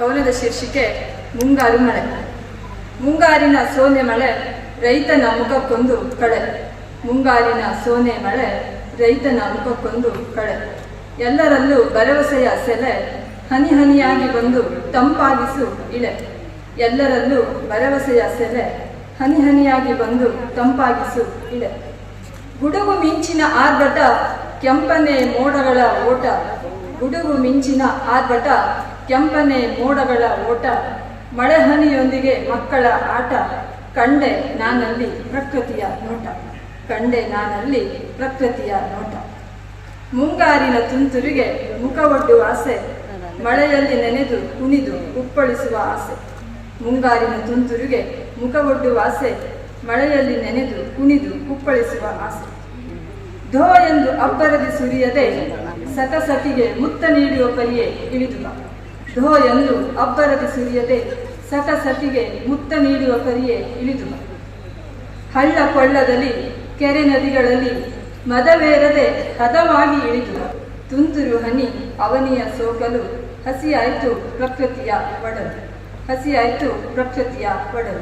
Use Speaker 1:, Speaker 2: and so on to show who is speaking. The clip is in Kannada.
Speaker 1: ಕವನದ ಶೀರ್ಷಿಕೆ ಮುಂಗಾರು ಮಳೆ. ಮುಂಗಾರಿನ ಸೋನೆ ಮಳೆ ರೈತನ ಮುಖಕ್ಕೊಂದು ಕಳೆ. ಮುಂಗಾರಿನ ಸೋನೆ ಮಳೆ ರೈತನ ಮುಖಕ್ಕೊಂದು ಕಳೆ. ಎಲ್ಲರಲ್ಲೂ ಭರವಸೆಯ ಸೆಲೆ, ಹನಿ ಹನಿಯಾಗಿ ಬಂದು ತಂಪಾಗಿಸು ಇಳೆ. ಎಲ್ಲರಲ್ಲೂ ಭರವಸೆಯ ಸೆಲೆ, ಹನಿ ಹನಿಯಾಗಿ ಬಂದು ತಂಪಾಗಿಸು ಇಳೆ. ಗುಡುಗು ಮಿಂಚಿನ ಆರ್ಭಟ ಕೆಂಪನೆ ಮೋಡಗಳ ಓಟ. ಗುಡುಗು ಮಿಂಚಿನ ಆರ್ಭಟ ಕೆಂಪನೆ ಮೋಡಗಳ ಓಟ, ಮಳೆಹನಿಯೊಂದಿಗೆ ಮಕ್ಕಳ ಆಟ, ಕಂಡೆ ನಾನಲ್ಲಿ ಪ್ರಕೃತಿಯ ನೋಟ, ಕಂಡೆ ನಾನಲ್ಲಿ ಪ್ರಕೃತಿಯ ನೋಟ. ಮುಂಗಾರಿನ ತುಂತುರಿಗೆ ಮುಖವೊಡ್ಡುವ ಆಸೆ, ಮಳೆಯಲ್ಲಿ ನೆನೆದು ಕುಣಿದು ಉಪ್ಪಳಿಸುವ ಆಸೆ. ಮುಂಗಾರಿನ ತುಂತುರಿಗೆ ಮುಖವೊಡ್ಡುವ ಆಸೆ, ಮಳೆಯಲ್ಲಿ ನೆನೆದು ಕುಣಿದು ಕುಪ್ಪಳಿಸುವ ಆಸೆ. ಧೋ ಎಂದು ಅಬ್ಬರದಿ ಸುರಿಯದೆ ಸತಸತಿಗೆ ಮುತ್ತ ನೀಡುವ ಪರಿಯೇ ಇಳಿದು ಧೋ ಎಂದು ಅಬ್ಬರದ ಸುರಿಯದೆ ಸತಸತಿಗೆ ಮುತ್ತ ನೀಡುವ ಕರಿಯೇ ಇಳಿದು. ಹಳ್ಳ ಕೊಳ್ಳದಲ್ಲಿ, ಕೆರೆ ನದಿಗಳಲ್ಲಿ ಮದವೇರದೆ ಹದವಾಗಿ ಇಳಿದು. ತುಂತುರು ಹನಿ ಅವನಿಯ ಸೋಕಲು ಹಸಿಯಾಯಿತು ಪ್ರಕೃತಿಯ ಒಡಲು. ಹಸಿಯಾಯಿತು ಪ್ರಕೃತಿಯ ಒಡಲು.